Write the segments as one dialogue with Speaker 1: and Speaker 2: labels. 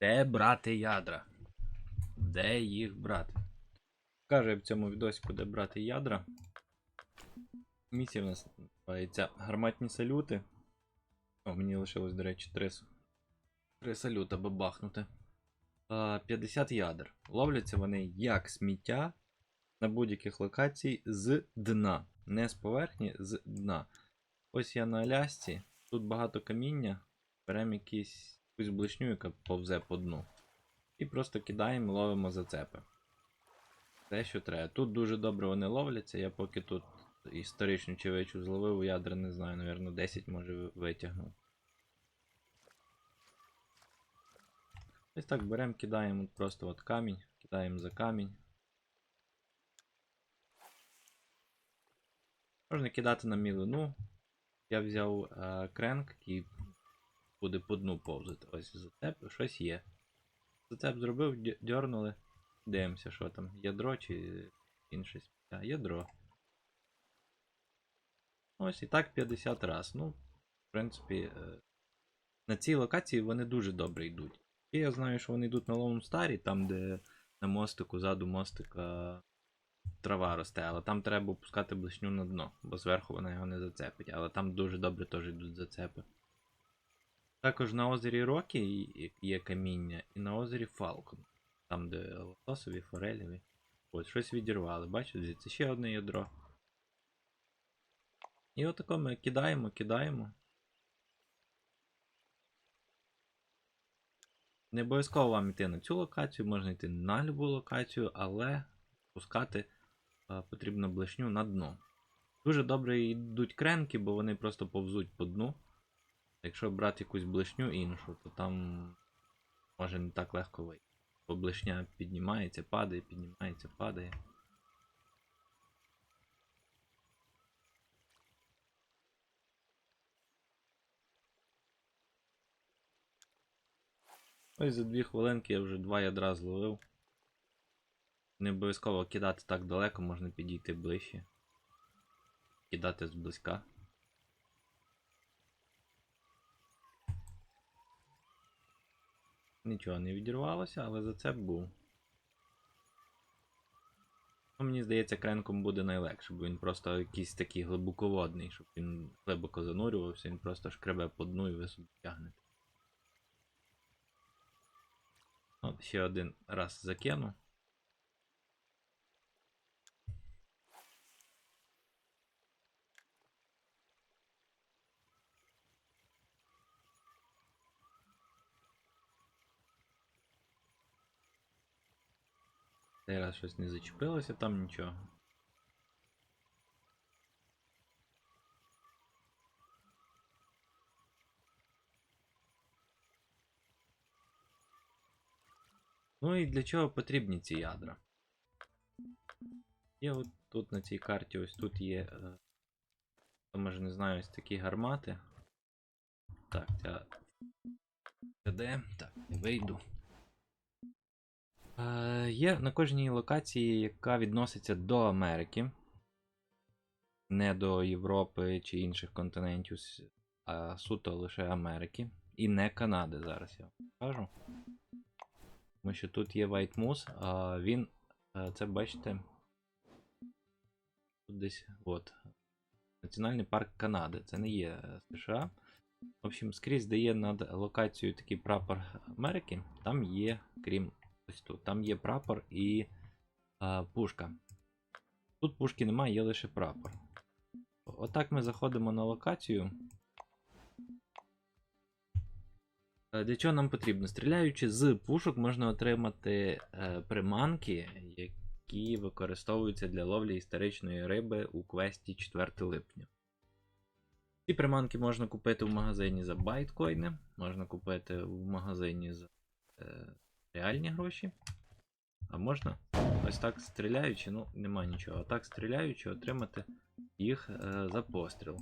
Speaker 1: Де брати ядра? Де їх брати? Каже в цьому відосику, де брати ядра. Місія в нас називається гарматні салюти. О, мені лишилось, до речі, три, три салюта бабахнути. А, 50 ядер. Ловляться вони як сміття на будь-яких локацій з дна. Не з поверхні, з дна. Ось я на Алясці. Тут багато каміння. Беремо якісь, якусь блишню, яка повзе по дну. І просто кидаємо, ловимо зацепи. Те, що треба. Тут дуже добре вони ловляться. Я поки тут історичну чевичу зловив, ядра не знаю, напевно, 10 може ви- витягнув. Ось так беремо, кидаємо просто от камінь, кидаємо за камінь. Можна кидати на мілину. Я взяв е, кренк, який буде по дну повзати. Ось зацеп, щось є. Зацеп зробив, дьорнули. Дивимося, що там. Ядро чи інше сміття. Ядро. Ось і так 50 раз. Ну, в принципі, е, на цій локації вони дуже добре йдуть. І я знаю, що вони йдуть на ловому старі, там, де на мостику, ззаду мостика трава росте, але там треба опускати блишню на дно, бо зверху вона його не зацепить. Але там дуже добре теж йдуть зацепи. Також на озері Рокі є каміння, і на озері Фалкон. Там, де лососові, форелеві. Ось щось відірвали, бачите, звідси ще одне ядро. І отако ми кидаємо, кидаємо. Не обов'язково вам йти на цю локацію, можна йти на любу локацію, але пускати е, потрібно блишню на дно. Дуже добре йдуть кренки, бо вони просто повзуть по дну. Якщо брати якусь блишню іншу, то там може не так легко вийти. Бо блишня піднімається, падає, піднімається, падає. Ось за дві хвилинки я вже два ядра зловив. Не обов'язково кидати так далеко, можна підійти ближче. Кидати зблизька. Нічого не відірвалося, але за це був. Ну, мені здається, кренком буде найлегше, бо він просто якийсь такий глибоководний, щоб він глибоко занурювався, він просто шкребе по дну і ви собі тягнете. От ще один раз закину. Цей раз щось не зачепилося, там нічого. Ну і для чого потрібні ці ядра? Є от тут на цій карті, ось тут є. е, Хто може не знаю, ось такі гармати. Так, ця. Де? Так, не вийду. Е, є на кожній локації, яка відноситься до Америки. Не до Європи чи інших континентів, а суто лише Америки. І не Канади зараз я вам покажу. Тому що тут є White Moose, а він. е, Це бачите. Тут десь. От. Національний парк Канади. Це не є е, США. В общем, скрізь де є над локацією такий прапор Америки, там є, крім ось тут, там є прапор і а, пушка. Тут пушки немає, є лише прапор. Отак ми заходимо на локацію. Е, Для чого нам потрібно? Стріляючи з пушок, можна отримати е, приманки, які використовуються для ловлі історичної риби у квесті 4 липня. Ці приманки можна купити в магазині за байткоїни, можна купити в магазині за е, реальні гроші. А можна ось так стріляючи, ну нема нічого. А так стріляючи, отримати їх е, за постріл.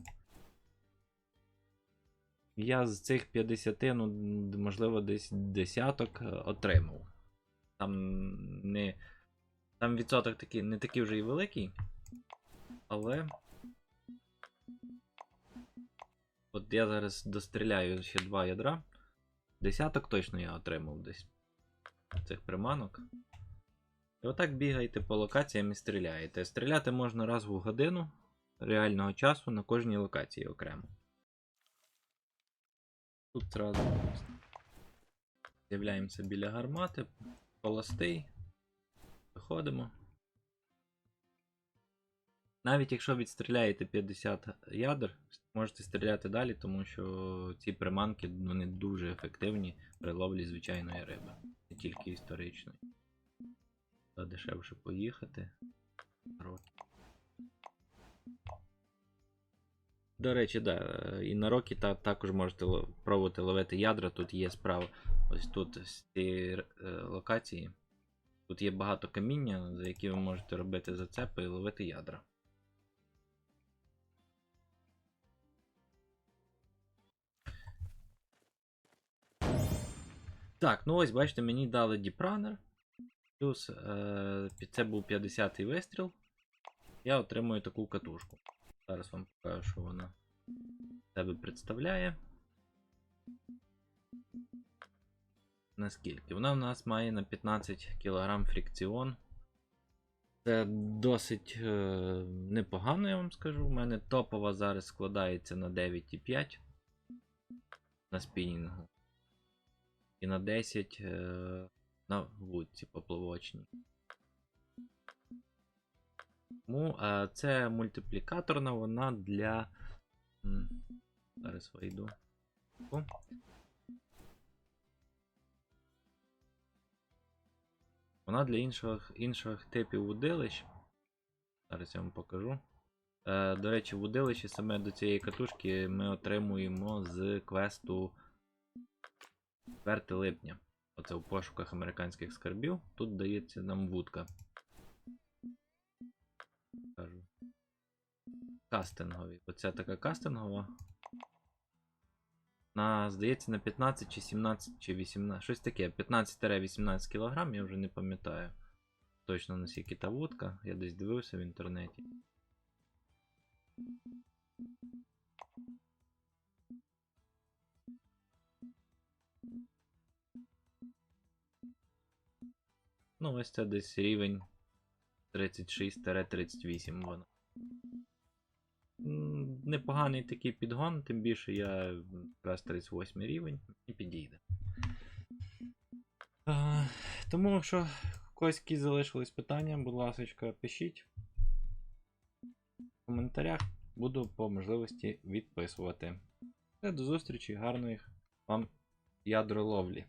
Speaker 1: Я з цих 50, ну, можливо, десь десяток е, отримав. Там не. Там відсоток такий, не такий вже і великий. Але. От я зараз достріляю ще два ядра. Десяток точно я отримав десь цих приманок. І отак бігаєте по локаціям і стріляєте. Стріляти можна раз в годину реального часу на кожній локації окремо. Тут зразу з'являємося біля гармати, холостий, виходимо. Навіть якщо відстріляєте 50 ядер, можете стріляти далі, тому що ці приманки вони дуже ефективні при ловлі звичайної риби, не тільки історичної. Та дешевше поїхати. До речі, да, і на роки та, також можете пробувати ловити ядра. Тут є справа. Ось тут з цієї е, локації. Тут є багато каміння, за які ви можете робити зацепи і ловити ядра. Так, ну ось бачите, мені дали діпранер. Плюс е, це був 50-й вистріл. Я отримую таку катушку. Зараз вам покажу, що вона себе представляє. Наскільки? Вона в нас має на 15 кг фрикціон. Це досить е, непогано, я вам скажу. У мене топова зараз складається на 9,5 на спінінгу. І на 10 е, на вудці поплавочній. Тому е, це мультиплікаторна, вона для. Зараз вийду. О. Вона для інших, інших типів удилищ. Зараз я вам покажу. Е, до речі, вудилище саме до цієї катушки ми отримуємо з квесту 4 липня. Оце в пошуках американських скарбів. Тут дається нам вудка. Кажу. Кастингові. Оця така кастингова. На, здається, на 15 чи 17 чи 18. Щось таке. 15-18 кг, я вже не пам'ятаю. Точно наскільки та вудка. Я десь дивився в інтернеті. Ну, ось це десь рівень 36-38 воно. Непоганий такий підгон, тим більше я якраз 38 рівень і підійде. А, тому, що в когось які залишились питання, будь ласка, пишіть в коментарях. Буду по можливості відписувати. Все, до зустрічі, гарних вам ядроловлі.